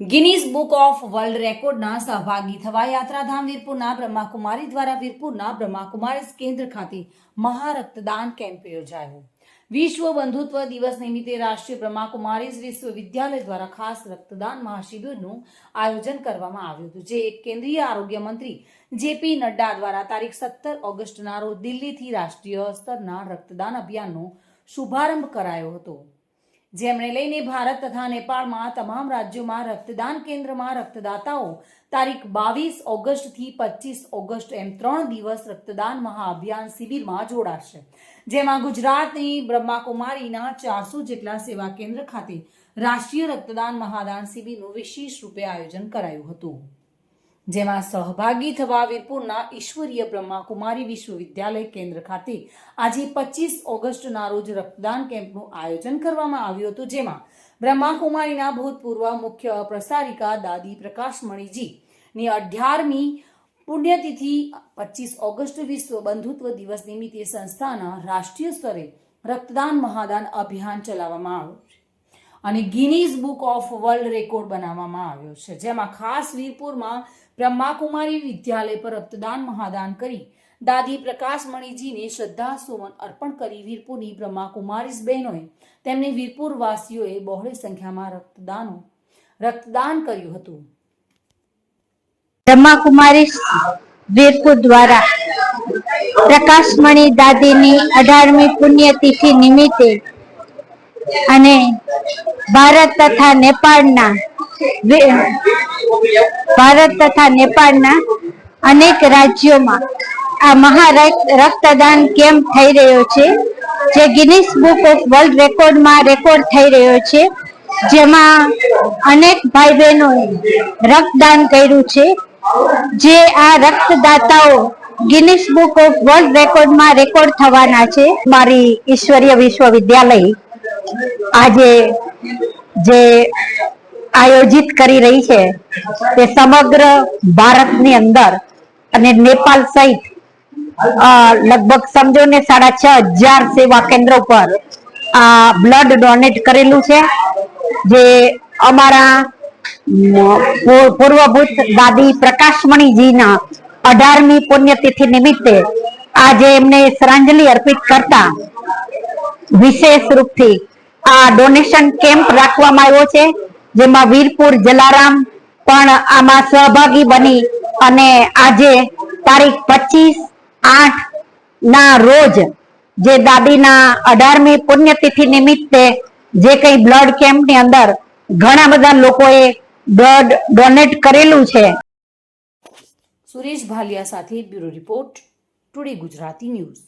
Guinness book of world રેકોર્ડના સહભાગી થવા યાત્રાધામ વીરપુરના બ્રહ્માકુમારી દ્વારા વીરપુરના બ્રહ્માકુમારીસ કેન્દ્ર ખાતે મહારક્તદાન કેમ્પ યોજાયો. વિશ્વ બંધુત્વ દિવસ નિમિત્તે રાષ્ટ્રીય બ્રહ્માકુમારી વિશ્વવિદ્યાલય દ્વારા ખાસ રક્તદાન મહાશિબિરનું આયોજન કરવામાં આવ્યું હતું, જે કેન્દ્રીય આરોગ્ય મંત્રી જેપી નડ્ડા દ્વારા તારીખ સત્તર ઓગસ્ટના રોજ દિલ્હીથી રાષ્ટ્રીય સ્તરના રક્તદાન અભિયાનનો શુભારંભ કરાયો હતો. જેમણે લઈને ભારત તથા નેપાળમાં તમામ રાજ્યોમાં રક્તદાન કેન્દ્રમાં રક્તદાતાઓ તારીખ બાવીસ ઓગસ્ટથી પચીસ ઓગસ્ટ એમ ત્રણ દિવસ રક્તદાન મહાઅભિયાન શિબિરમાં જોડાશે. જેમાં ગુજરાતની બ્રહ્માકુમારીના ચારસો જેટલા સેવા કેન્દ્ર ખાતે રાષ્ટ્રીય રક્તદાન મહાદાન શિબિરનું વિશેષ રૂપે આયોજન કરાયું હતું. જેમાં સહભાગી થવા વીરપુરના ઈશ્વરીય બ્રહ્માકુમારી વિશ્વવિદ્યાલય કેન્દ્ર ખાતે આજે પચીસ ઓગસ્ટના રોજ રક્તદાન કેમ્પનું આયોજન કરવામાં આવ્યું હતું, જેમાં બ્રહ્માકુમારીના ભૂતપૂર્વ મુખ્ય પ્રસારિકા દાદી પ્રકાશમણીજી ની અઢારમી પુણ્યતિથિ પચીસ ઓગસ્ટ વિશ્વ બંધુત્વ દિવસ નિમિત્તે સંસ્થાના રાષ્ટ્રીય સ્તરે રક્તદાન મહાદાન અભિયાન ચલાવવામાં આવ્યું. અને Guinness book of world record બનાવવામાં આવ્યો છે. જેમાં ખાસ વીરપુરમાં બ્રહ્માકુમારી વિદ્યાલય પર રક્તદાન મહાદાન કરી દાદી પ્રકાશમણીજીને શ્રદ્ધા સુમન અર્પણ કરી વીરપુરની બ્રહ્માકુમારીસ બહેનોએ તેમને વીરપુરવાસીઓએ બહોળી સંખ્યામાં રક્તદાનો, રક્તદાન કર્યું હતું. બ્રહ્માકુમારી વીરપુર દ્વારા પ્રકાશમણી દાદીની અઢારમી પુણ્યતિથિ નિમિત્તે અને ભારત તથા નેપાળના ભારત તથા નેપાળના અનેક રાજ્યોમાં આ મહા રક્ત- રક્તદાન કેમ્પ થઈ રહ્યો છે, જે ગિનિસ બુક ઓફ વર્લ્ડ રેકોર્ડમાં રેકોર્ડ થઈ રહ્યો છે, જેમાં અનેક ભાઈ બહેનોએ રક્તદાન કર્યું છે, જે આ રક્તદાતાઓ ગિનિસ બુક ઓફ વર્લ્ડ રેકોર્ડમાં રેકોર્ડ થવાના છે. મારી ઈશ્વરીય વિશ્વવિદ્યાલય આજે જે આયોજિત કરી રહી છે, તે સમગ્ર ભારતની અંદર અને નેપાલ સહિત લગભગ સમજો ને સાડા છ હજાર સેવા કેન્દ્રો પર આ બ્લડ ડોનેટ કરેલું છે, જે અમારા પૂર્વભૂત દાદી પ્રકાશમણીજીના અઢારમી પુણ્યતિથિ નિમિત્તે આજે એમને શ્રદ્ધાંજલિ અર્પિત કરતા વિશેષ રૂપથી આ ડોનેશન કેમ્પ રાખવામાં આવ્યો છે, જેમાં વીરપુર, જલારામ પણ આમાં સહભાગી બની અને આજે તારીખ પચીસ આઠ ના રોજ જે દાદીના અઢારમી પુણ્યતિથિ નિમિત્તે જે કઈ બ્લડ કેમ્પની અંદર ઘણા બધા લોકોએ બ્લડ ડોનેટ કરેલું છે. સુરેશ ભાલિયા સાથે bureau report today Gujarati news.